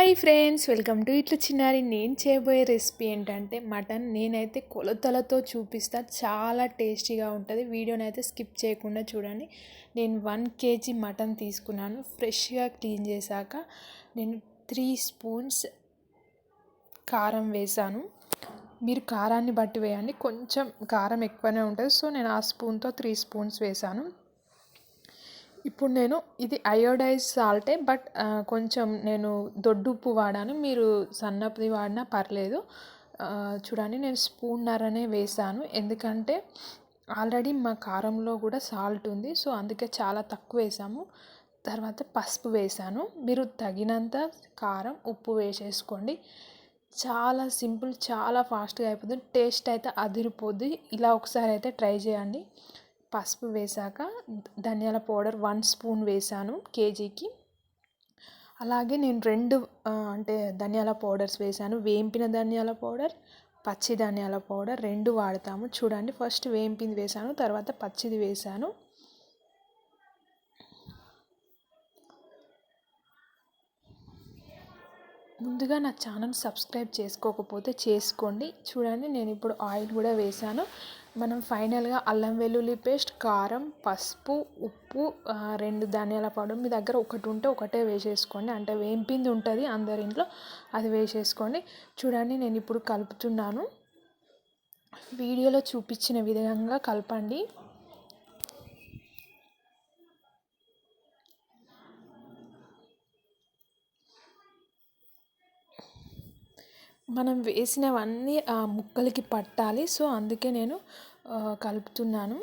Hi friends welcome to ఇట్లా చిన్నారి. నేను చేయబోయే రెసిపీ ఏంటంటే మటన్. నేనైతే కొలతలతో చూపిస్తా. చాలా టేస్టీగా ఉంటుంది. వీడియోని అయితే స్కిప్ చేయకుండా చూడండి. నేను వన్ కేజీ మటన్ తీసుకున్నాను. ఫ్రెష్గా క్లీన్ చేశాక నేను త్రీ స్పూన్స్ కారం వేసాను మీరు కారాన్ని బట్టి వేయండి. కొంచెం కారం ఎక్కువనే ఉంటుంది. సో నేను ఆ స్పూన్తో త్రీ స్పూన్స్ వేసాను ఇప్పుడు నేను ఇది అయోడైజ్ సాల్టే బట్ కొంచెం నేను దొడ్డు ఉప్పు వాడాను. మీరు సన్నపుది వాడినా పర్లేదు. చూడండి నేను స్పూన్నరనే వేసాను. ఎందుకంటే ఆల్రెడీ మా కారంలో కూడా సాల్ట్ ఉంది సో అందుకే చాలా తక్కువ వేసాము. తర్వాత పసుపు వేసాను. మీరు తగినంత కారం ఉప్పు వేసేసుకోండి. చాలా సింపుల్ చాలా ఫాస్ట్గా అయిపోతుంది. టేస్ట్ అయితే అదిరిపోద్ది. ఇలా ఒకసారి అయితే ట్రై చేయండి. పసుపు వేసాక ధనియాల పౌడర్ వన్ స్పూన్ వేశాను కేజీకి. అలాగే నేను రెండు అంటే ధనియాల పౌడర్స్ వేసాను. వేంపిన ధనియాల పౌడర్ పచ్చి ధనియాల పౌడర్ రెండు వాడతాము. చూడండి ఫస్ట్ వేంపింది వేసాను తర్వాత పచ్చిది వేసాను. ముందుగా నా ఛానల్ సబ్స్క్రైబ్ చేసుకోకపోతే చేసుకోండి. చూడండి నేను ఇప్పుడు ఆయిల్ కూడా వేసాను. మనం ఫైనల్గా అల్లం వెల్లుల్లి పేస్ట్ కారం పసుపు ఉప్పు రెండు ధనియాల పౌడర్ మీ దగ్గర ఒకటి ఉంటే ఒకటే వేసేసుకోండి. అంటే వేంపింది ఉంటుంది అందరి ఇంట్లో అది వేసేసుకోండి. చూడండి నేను ఇప్పుడు కలుపుతున్నాను. వీడియోలో చూపించిన విధంగా కలపండి. మనం వేసినవన్నీ ఆ ముక్కలకి పట్టాలి. సో అందుకే నేను కలుపుతున్నాను.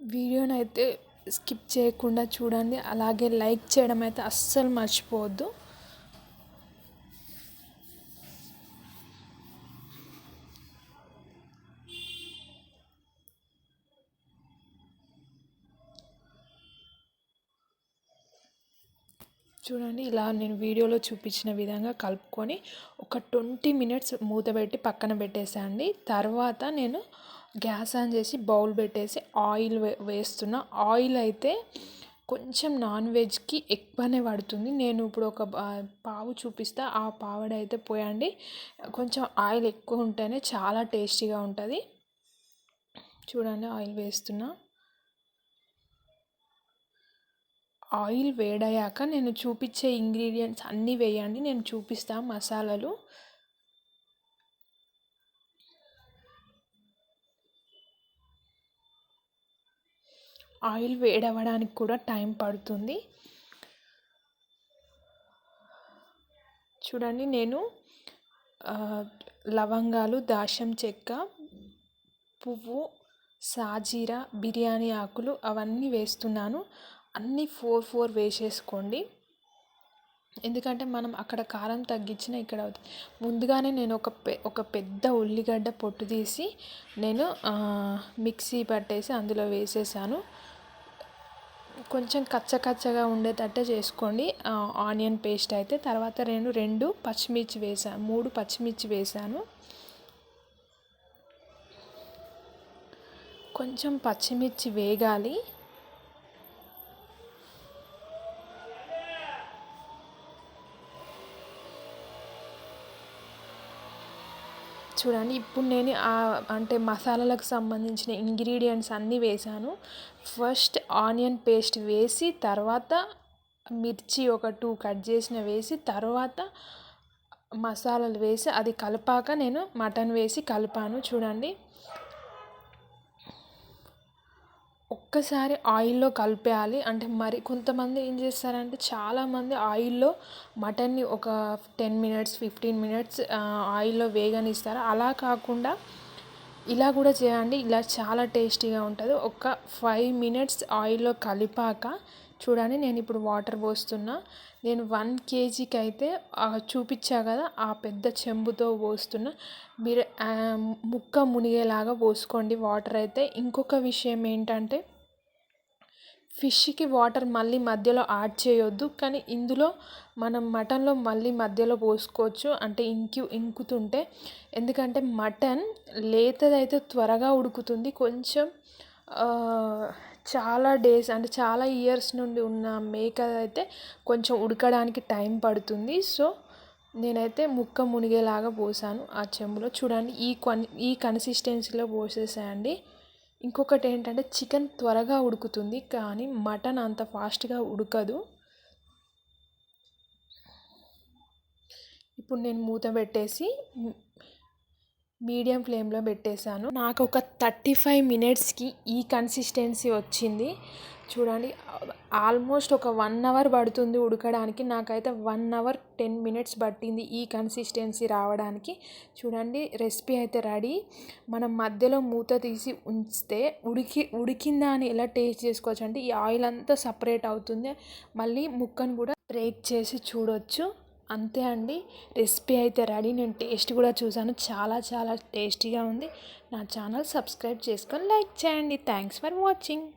వీడియోని అయితే స్కిప్ చేయకుండా చూడండి. అలాగే లైక్ చేయడం అయితే అస్సలు మర్చిపోవద్దు. చూడండి ఇలా నేను వీడియోలో చూపించిన విధంగా కలుపుకొని ఒక ట్వంటీ మినిట్స్ మూత పెట్టి పక్కన పెట్టేసండి తర్వాత నేను గ్యాస్ ఆన్ చేసి బౌల్ పెట్టేసి ఆయిల్ వేస్తున్నా. ఆయిల్ అయితే కొంచెం నాన్ వెజ్కి ఎక్కువనే పడుతుంది. నేను ఇప్పుడు ఒక పావు చూపిస్తా. ఆ పావడ అయితే పోయండి. కొంచెం ఆయిల్ ఎక్కువ ఉంటేనే చాలా టేస్టీగా ఉంటుంది. చూడండి ఆయిల్ వేస్తున్నా. ఆయిల్ వేడయ్యాక నేను చూపించే ఇంగ్రీడియంట్స్ అన్నీ వేయండి నేను చూపిస్తాను మసాలాలు. ఆయిల్ వేడవడానికి కూడా టైం పడుతుంది. చూడండి నేను లవంగాలు దాశం చెక్క పువ్వు సాజీరా బిర్యానీ ఆకులు అవన్నీ వేస్తున్నాను. అన్నీ ఫోర్ ఫోర్ వేసేసుకోండి. ఎందుకంటే మనం అక్కడ కారం తగ్గించిన ఇక్కడ అవుతుంది. ముందుగానే నేను ఒక పె ఒక పెద్ద ఉల్లిగడ్డ పొట్టు తీసి నేను మిక్సీ పట్టేసి అందులో వేసేసాను. కొంచెం కచ్చకచ్చగా ఉండేటట్టే చేసుకోండి. ఆనియన్ పేస్ట్ అయితే తర్వాత నేను రెండు పచ్చిమిర్చి వేసాను మూడు పచ్చిమిర్చి వేసాను. కొంచెం పచ్చిమిర్చి వేగాలి. చూడండి ఇప్పుడు నేను అంటే మసాలాలకు సంబంధించిన ఇంగ్రీడియంట్స్ అన్నీ వేసాను ఫస్ట్ ఆనియన్ పేస్ట్ వేసి తర్వాత మిర్చి ఒక టూ కట్ చేసిన వేసి తర్వాత మసాలాలు వేసి అది కలపాక నేను మటన్ వేసి కలిపాను. చూడండి ఒక్కసారి ఆయిల్లో కలిపేయాలి. అంటే మరి కొంతమంది ఏం చేస్తారంటే చాలామంది ఆయిల్లో మటన్ని ఒక టెన్ మినిట్స్ ఫిఫ్టీన్ మినిట్స్ ఆయిల్లో వేగనిస్తారు. అలా కాకుండా ఇలా కూడా చేయండి. ఇలా చాలా టేస్టీగా ఉంటుంది. ఒక ఫైవ్ మినిట్స్ ఆయిల్లో కలిపాక చూడండి నేను ఇప్పుడు వాటర్ పోస్తున్నా. నేను వన్ కేజీకి అయితే చూపించా కదా ఆ పెద్ద చెంబుతో పోస్తున్నా. మీరు ముక్క మునిగేలాగా పోసుకోండి. వాటర్ అయితే ఇంకొక విషయం ఏంటంటే ఫిష్కి వాటర్ మళ్ళీ మధ్యలో యాడ్ చేయొద్దు. కానీ ఇందులో మనం మటన్లో మళ్ళీ మధ్యలో పోసుకోవచ్చు. అంటే ఇంకి ఇంకుతుంటే. ఎందుకంటే మటన్ లేతదైతే త్వరగా ఉడుకుతుంది. కొంచెం చాలా డేస్ అంటే చాలా ఇయర్స్ నుండి ఉన్న మేక అయితే కొంచెం ఉడకడానికి టైం పడుతుంది. సో నేనైతే ముక్క మునిగేలాగా పోసాను ఆ చెంబులో. చూడండి ఈ కొన్ ఈ కన్సిస్టెన్సీలో పోసేసాయండి. ఇంకొకటి ఏంటంటే చికెన్ త్వరగా ఉడుకుతుంది కానీ మటన్ అంత ఫాస్ట్గా ఉడకదు. ఇప్పుడు నేను మూత పెట్టేసి మీడియం ఫ్లేమ్లో పెట్టేశాను. నాకు ఒక థర్టీ ఫైవ్ మినిట్స్కి ఈ కన్సిస్టెన్సీ వచ్చింది. చూడండి ఆల్మోస్ట్ ఒక వన్ అవర్ పడుతుంది ఉడకడానికి. నాకైతే వన్ అవర్ టెన్ మినిట్స్ పట్టింది ఈ కన్సిస్టెన్సీ రావడానికి. చూడండి రెసిపీ అయితే రెడీ. మనం మధ్యలో మూత తీసి ఉంచితే ఉడికి ఉడికిందా అని ఎలా టేస్ట్ చేసుకోవచ్చు అంటే ఈ ఆయిల్ అంతా సపరేట్ అవుతుంది. మళ్ళీ ముక్కను కూడా బ్రేక్ చేసి చూడవచ్చు అంతే అండి. రెసిపీ అయితే రెడీ. నేను టేస్ట్ కూడా చూశాను. చాలా చాలా టేస్టీగా ఉంది. నా ఛానల్ సబ్స్క్రైబ్ చేసుకొని లైక్ చేయండి. Thanks for watching.